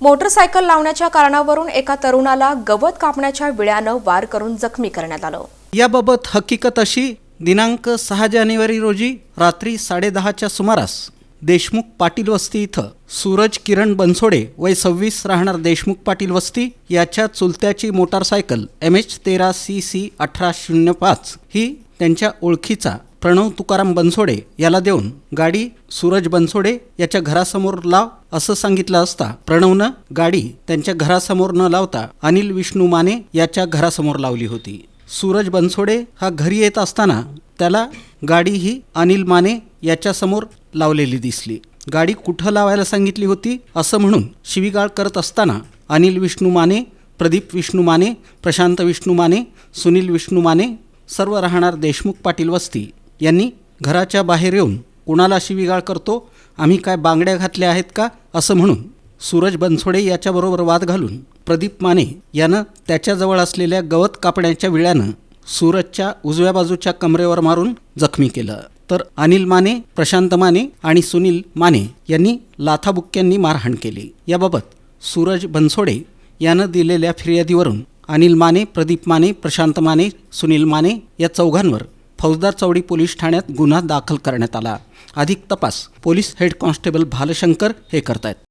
Motorcycle लावण्याच्या कारणावरून एका तरुणाला गवत कापण्याच्या विळ्यानं वार करून जखमी करण्यात आलं. याबाबत हकीकत अशी दिनांक सहा जानेवारी रोजी रात्री साडेदहाच्या सुमारास देशमुख पाटील वस्ती इथं सूरज किरण बनसोडे वय सव्वीस राहणार देशमुख पाटील वस्ती याच्या चुलत्याची मोटारसायकल एम एच तेरा सी सी अठरा शून्य पाच ही त्यांच्या ओळखीचा प्रणव तुकाराम बनसोडे याला देऊन गाडी सूरज बनसोडे याच्या घरासमोर लाव असं सांगितलं असता प्रणवनं गाडी त्यांच्या घरासमोर न लावता अनिल विष्णू माने याच्या घरासमोर लावली होती. सूरज बनसोडे हा घरी येत असताना त्याला गाडी ही अनिल माने याच्यासमोर लावलेली दिसली. गाडी कुठं लावायला सांगितली होती असं म्हणून शिवीगाळ करत असताना अनिल विष्णू माने प्रदीप विष्णू माने प्रशांत विष्णू माने सुनील विष्णू माने सर्व राहणार देशमुख पाटील वस्ती यांनी घराच्या बाहेर येऊन कुणाला शिवीगाळ करतो आम्ही काय बांगड्या घातल्या आहेत का असं म्हणून सूरज बनसोडे याच्याबरोबर वाद घालून प्रदीप माने यानं त्याच्याजवळ असलेल्या गवत कापण्याच्या विळ्यानं सूरजच्या उजव्या बाजूच्या कमरेवर मारून जखमी केलं. तर अनिल माने प्रशांत माने आणि सुनील माने यांनी लाथाबुक्क्यांनी मारहाण केली. याबाबत सूरज बनसोडे यानं दिलेल्या फिर्यादीवरून अनिल माने प्रदीप माने प्रशांत माने सुनील माने या चौघांवर फौजदार चौडी पोलीस ठाण्यात गुन्हा दाखल करण्यात आला. अधिक तपास पोलीस हेड कॉन्स्टेबल भालशंकर हे करतायत.